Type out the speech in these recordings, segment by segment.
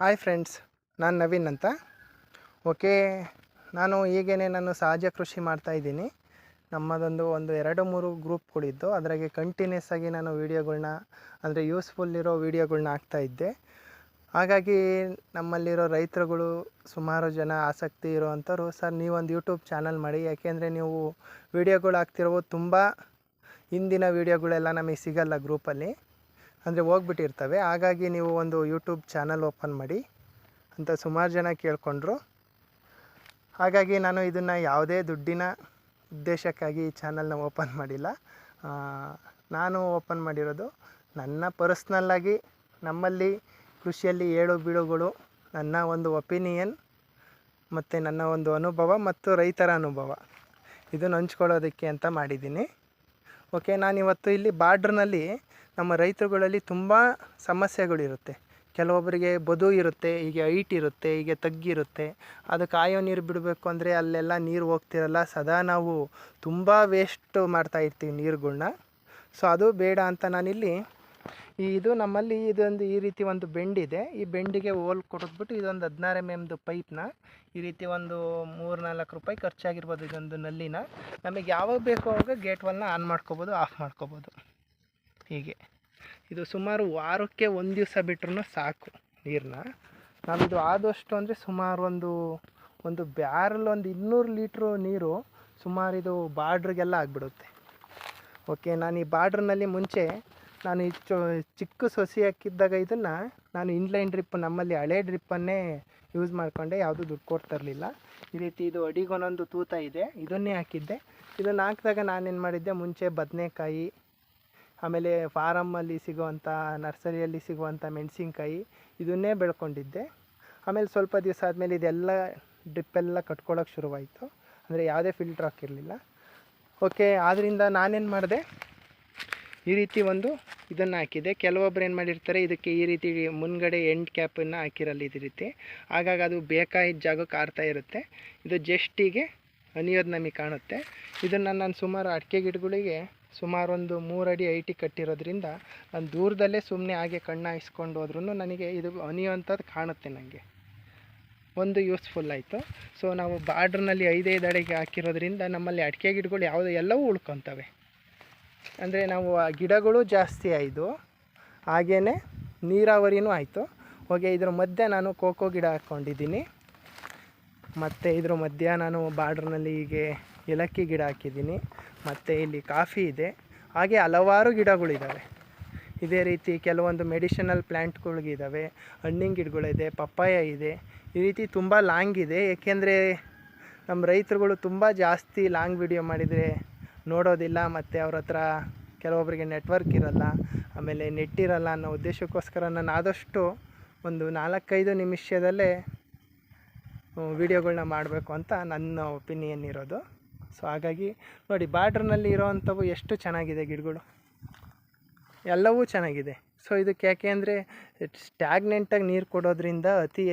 Hi friends ನಾನು ನವೀನ್ ಅಂತ. Okay ನಾನು ಈಗೇನೆ ನಾನು ಸಹಜ ಕೃಷಿ ಮಾಡ್ತಾಯಿದ್ದೀನಿ ನಮ್ಮದೊಂದು ಒಂದು ಎರಡು ಮೂರು ಗ್ರೂಪ್ಗಳಿದ್ದು ಅದರಾಗೆ ಕಂಟಿನ್ಯೂಸ್ ಆಗಿ ನಾನು ವೀಡಿಯೋಗಳನ್ನ ಅಂದರೆ ಯೂಸ್ಫುಲ್ ಇರೋ ವೀಡಿಯೋಗಳ್ನ ಹಾಕ್ತಾಯಿದ್ದೆ ಹಾಗಾಗಿ ನಮ್ಮಲ್ಲಿರೋ ರೈತರುಗಳು ಸುಮಾರು ಜನ ಆಸಕ್ತಿ ಇರೋವಂಥವ್ರು ಸರ್ ನೀವೊಂದು ಯೂಟ್ಯೂಬ್ ಚಾನಲ್ ಮಾಡಿ. ಯಾಕೆಂದರೆ ನೀವು ವೀಡಿಯೋಗಳು ಹಾಕ್ತಿರೋ ತುಂಬ ಹಿಂದಿನ ವೀಡಿಯೋಗಳೆಲ್ಲ ನಮಗೆ ಸಿಗಲ್ಲ ಗ್ರೂಪಲ್ಲಿ ಅಂದರೆ ಹೋಗ್ಬಿಟ್ಟಿರ್ತವೆ. ಹಾಗಾಗಿ ನೀವು ಒಂದು ಯೂಟ್ಯೂಬ್ ಚಾನಲ್ ಓಪನ್ ಮಾಡಿ ಅಂತ ಸುಮಾರು ಜನ ಕೇಳಿಕೊಂಡ್ರು. ಹಾಗಾಗಿ ನಾನು ಇದನ್ನು ಯಾವುದೇ ದುಡ್ಡಿನ ಉದ್ದೇಶಕ್ಕಾಗಿ ಈ ಚಾನಲ್ನ ಓಪನ್ ಮಾಡಿಲ್ಲ. ನಾನು ಓಪನ್ ಮಾಡಿರೋದು ನನ್ನ ಪರ್ಸ್ನಲ್ಲಾಗಿ ನಮ್ಮಲ್ಲಿ ಕೃಷಿಯಲ್ಲಿ ಏಳು ಬೀಳುಗಳು, ನನ್ನ ಒಂದು ಒಪಿನಿಯನ್ ಮತ್ತು ನನ್ನ ಒಂದು ಅನುಭವ ಮತ್ತು ರೈತರ ಅನುಭವ. ಇದನ್ನು ಹಂಚ್ಕೊಳ್ಳೋದಕ್ಕೆ ಅಂತ ಮಾಡಿದ್ದೀನಿ. ಓಕೆ ನಾನು ಇವತ್ತು ಇಲ್ಲಿ ಬಾರ್ಡ್ರ್ನಲ್ಲಿ ನಮ್ಮ ರೈತರುಗಳಲ್ಲಿ ತುಂಬ ಸಮಸ್ಯೆಗಳಿರುತ್ತೆ. ಕೆಲವೊಬ್ಬರಿಗೆ ಬದು ಇರುತ್ತೆ, ಹೀಗೆ ಹೈಟ್ ಇರುತ್ತೆ, ಹೀಗೆ ತಗ್ಗಿರುತ್ತೆ ಅದು ಕಾಯೋ ನೀರು ಬಿಡಬೇಕು ಅಂದರೆ ಅಲ್ಲೆಲ್ಲ ನೀರು ಹೋಗ್ತಿರಲ್ಲ, ಸದಾ ನಾವು ತುಂಬ ವೇಸ್ಟ್ ಮಾಡ್ತಾ ಇರ್ತೀವಿ ನೀರುಗಳ್ನ. ಸೊ ಅದು ಬೇಡ ಅಂತ ನಾನಿಲ್ಲಿ ಇದು ನಮ್ಮಲ್ಲಿ ಇದೊಂದು ಈ ರೀತಿ ಒಂದು ಬೆಂಡಿದೆ. ಈ ಬೆಂಡಿಗೆ ಹೋಲ್ ಕೊಡಿದ್ಬಿಟ್ಟು ಇದೊಂದು ಹದಿನಾರು ಎಂ ಎಮ್ದು ಪೈಪ್ನ ಈ ರೀತಿ ಒಂದು ಮೂರು ನಾಲ್ಕು ರೂಪಾಯಿ ಖರ್ಚಾಗಿರ್ಬೋದು ಇದೊಂದು ನಲ್ಲಿನ. ನಮಗೆ ಯಾವಾಗ ಬೇಕೋ ಅವಾಗ ಗೇಟ್ ವಾಲ್ನ ಆನ್ ಮಾಡ್ಕೋಬೋದು ಆಫ್ ಮಾಡ್ಕೋಬೋದು. ಹೀಗೆ. ಇದು ಸುಮಾರು ವಾರಕ್ಕೆ ಒಂದು ದಿವಸ ಬಿಟ್ರೂ ಸಾಕು ನೀರನ್ನ ನಾವಿದು ಆದಷ್ಟು ಅಂದರೆ ಸುಮಾರು ಒಂದು ಒಂದು ಬ್ಯಾರಲ್ ಒಂದು ಇನ್ನೂರು ಲೀಟ್ರು ನೀರು ಸುಮಾರು ಇದು ಬಾರ್ಡ್ರಿಗೆಲ್ಲ ಆಗಿಬಿಡುತ್ತೆ. ಓಕೆ ನಾನು ಈ ಬಾರ್ಡ್ರ್ನಲ್ಲಿ ಮುಂಚೆ ನಾನು ಈ ಚಿಕ್ಕ ಸೊಸಿ ಹಾಕಿದ್ದಾಗ ಇದನ್ನು ನಾನು ಇನ್ಲೈನ್ ಡ್ರಿಪ್ ನಮ್ಮಲ್ಲಿ ಹಳೆ ಡ್ರಿಪ್ಪನ್ನೇ ಯೂಸ್ ಮಾಡಿಕೊಂಡೆ, ಯಾವುದೂ ದುಡ್ಡು ಕೊಡ್ತಿರಲಿಲ್ಲ ಈ ರೀತಿ ಇದು ಅಡಿಗೊಂದೊಂದು ತೂತ ಇದೆ, ಇದನ್ನೇ ಹಾಕಿದ್ದೆ. ಇದನ್ನು ಹಾಕಿದಾಗ ನಾನೇನು ಮಾಡಿದ್ದೆ, ಮುಂಚೆ ಬದನೆಕಾಯಿ, ಆಮೇಲೆ ಫಾರಮ್ಮಲ್ಲಿ ಸಿಗುವಂಥ ನರ್ಸರಿಯಲ್ಲಿ ಸಿಗುವಂಥ ಮೆಣಸಿನ್ಕಾಯಿ, ಇದನ್ನೇ ಬೆಳ್ಕೊಂಡಿದ್ದೆ. ಆಮೇಲೆ ಸ್ವಲ್ಪ ದಿವಸ ಆದಮೇಲೆ ಇದೆಲ್ಲ ಡ್ರಿಪ್ಪೆಲ್ಲ ಕಟ್ಕೊಳ್ಳೋಕೆ ಶುರುವಾಯಿತು. ಅಂದರೆ ಯಾವುದೇ ಫಿಲ್ಟ್ರ್ ಹಾಕಿರಲಿಲ್ಲ. ಓಕೆ ಆದ್ದರಿಂದ ನಾನೇನು ಮಾಡಿದೆ ಈ ರೀತಿ ಒಂದು ಇದನ್ನು ಹಾಕಿದೆ. ಕೆಲವೊಬ್ರು ಏನು ಮಾಡಿರ್ತಾರೆ, ಇದಕ್ಕೆ ಈ ರೀತಿ ಮುಂದ್ಗಡೆ ಎಂಡ್ ಕ್ಯಾಪನ್ನು ಹಾಕಿರಲ್ಲ ಇದೇ ರೀತಿ. ಹಾಗಾಗಿ ಅದು ಬೇಕಾಗಿದ್ದ ಜಾಗಕ್ಕೆ ಆರ್ತಾ ಇರುತ್ತೆ. ಇದು ಜಸ್ಟಿಗೆ ಅನಿಯೋದು ನಮಗೆ ಕಾಣುತ್ತೆ. ಇದನ್ನು ನಾನು ಸುಮಾರು ಅಡಿಕೆ ಗಿಡಗಳಿಗೆ ಸುಮಾರು ಒಂದು ಮೂರು ಅಡಿ ಐಟಿ ಕಟ್ಟಿರೋದ್ರಿಂದ ನಾನು ದೂರದಲ್ಲೇ ಸುಮ್ಮನೆ ಹಾಗೆ ಕಣ್ಣು ಹಾಯಿಸ್ಕೊಂಡು ಹೋದ್ರೂ ನನಗೆ ಇದು ಅನಿಯೋಂಥದ್ದು ಕಾಣುತ್ತೆ ನನಗೆ ಒಂದು ಯೂಸ್ಫುಲ್ ಆಯಿತು. ಸೊ ನಾವು ಬಾರ್ಡ್ರ್ನಲ್ಲಿ ಐದೈದು ಅಡಿಗೆ ಹಾಕಿರೋದ್ರಿಂದ ನಮ್ಮಲ್ಲಿ ಅಡಿಕೆ ಗಿಡಗಳು ಯಾವುದು ಎಲ್ಲವೂ ಉಳ್ಕೊತವೆ. ಅಂದರೆ ನಾವು ಗಿಡಗಳು ಜಾಸ್ತಿ ಆಯಿತು ಹಾಗೇ ನೀರಾವರಿನೂ ಆಯಿತು. ಹೋಗಿ ಇದ್ರ ಮಧ್ಯೆ ನಾನು ಕೋಕೋ ಗಿಡ ಹಾಕ್ಕೊಂಡಿದ್ದೀನಿ. ಮತ್ತು ಇದ್ರ ಮಧ್ಯ ನಾನು ಬಾರ್ಡ್ರ್ನಲ್ಲಿ ಹೀಗೆ ಏಲಕ್ಕಿ ಗಿಡ ಹಾಕಿದ್ದೀನಿ. ಮತ್ತು ಇಲ್ಲಿ ಕಾಫಿ ಇದೆ. ಹಾಗೆ ಹಲವಾರು ಗಿಡಗಳಿದ್ದಾವೆ ಇದೇ ರೀತಿ ಕೆಲವೊಂದು ಮೆಡಿಷನಲ್ ಪ್ಲ್ಯಾಂಟ್ಗಳಿಗಿದ್ದಾವೆ ಹಣ್ಣಿನ ಗಿಡಗಳಿದೆ, ಪಪ್ಪಾಯ ಇದೆ. ಈ ರೀತಿ ತುಂಬ ಲಾಂಗ್ ಇದೆ. ಏಕೆಂದರೆ ನಮ್ಮ ರೈತರುಗಳು ತುಂಬ ಜಾಸ್ತಿ ಲಾಂಗ್ ವಿಡಿಯೋ ಮಾಡಿದರೆ ನೋಡೋದಿಲ್ಲ ಮತ್ತು ಅವ್ರ ಹತ್ರ ಕೆಲವೊಬ್ಬರಿಗೆ ನೆಟ್ವರ್ಕ್ ಇರಲ್ಲ, ಆಮೇಲೆ ನೆಟ್ ಇರಲ್ಲ ಅನ್ನೋ ಉದ್ದೇಶಕ್ಕೋಸ್ಕರ ನಾನು ಆದಷ್ಟು ಒಂದು ನಾಲ್ಕೈದು ನಿಮಿಷದಲ್ಲೇ ವೀಡಿಯೋಗಳನ್ನ ಮಾಡಬೇಕು ಅಂತ ನನ್ನ ಒಪಿನಿಯನ್ ಇರೋದು. ಸೊ ಹಾಗಾಗಿ ನೋಡಿ, ಬಾರ್ಡ್ರ್ನಲ್ಲಿ ಇರೋವಂಥವು ಎಷ್ಟು ಚೆನ್ನಾಗಿದೆ ಗಿಡಗಳು? ಎಲ್ಲವೂ ಚೆನ್ನಾಗಿದೆ. ಸೊ ಇದಕ್ಕೆ ಯಾಕೆ ಅಂದರೆ ಸ್ಟ್ಯಾಗ್ನೆಂಟಾಗಿ ನೀರು ಕೊಡೋದ್ರಿಂದ ಅತಿ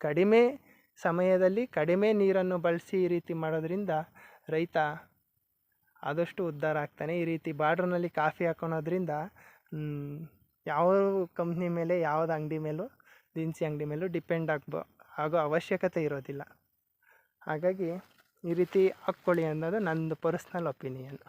ಕಡಿಮೆ ಸಮಯದಲ್ಲಿ ಕಡಿಮೆ ನೀರನ್ನು ಬಳಸಿ ಈ ರೀತಿ ಮಾಡೋದ್ರಿಂದ ರೈತ ಆದಷ್ಟು ಉದ್ಧಾರ ಆಗ್ತಾನೆ. ಈ ರೀತಿ ಬಾರ್ಡ್ರ್ನಲ್ಲಿ ಕಾಫಿ ಹಾಕೊಳೋದ್ರಿಂದ ಯಾವ ಕಂಪ್ನಿ ಮೇಲೆ, ಯಾವ್ದು ಅಂಗಡಿ ಮೇಲೂ, ದಿನಸಿ ಅಂಗಡಿ ಮೇಲೂ ಡಿಪೆಂಡ್ ಆಗ್ಬೋ, ಆಗೋ ಅವಶ್ಯಕತೆ ಇರೋದಿಲ್ಲ. ಹಾಗಾಗಿ ಈ ರೀತಿ ಹಾಕ್ಕೊಳ್ಳಿ ಅನ್ನೋದು ನಂದು ಪರ್ಸ್ನಲ್ ಒಪಿನಿಯನ್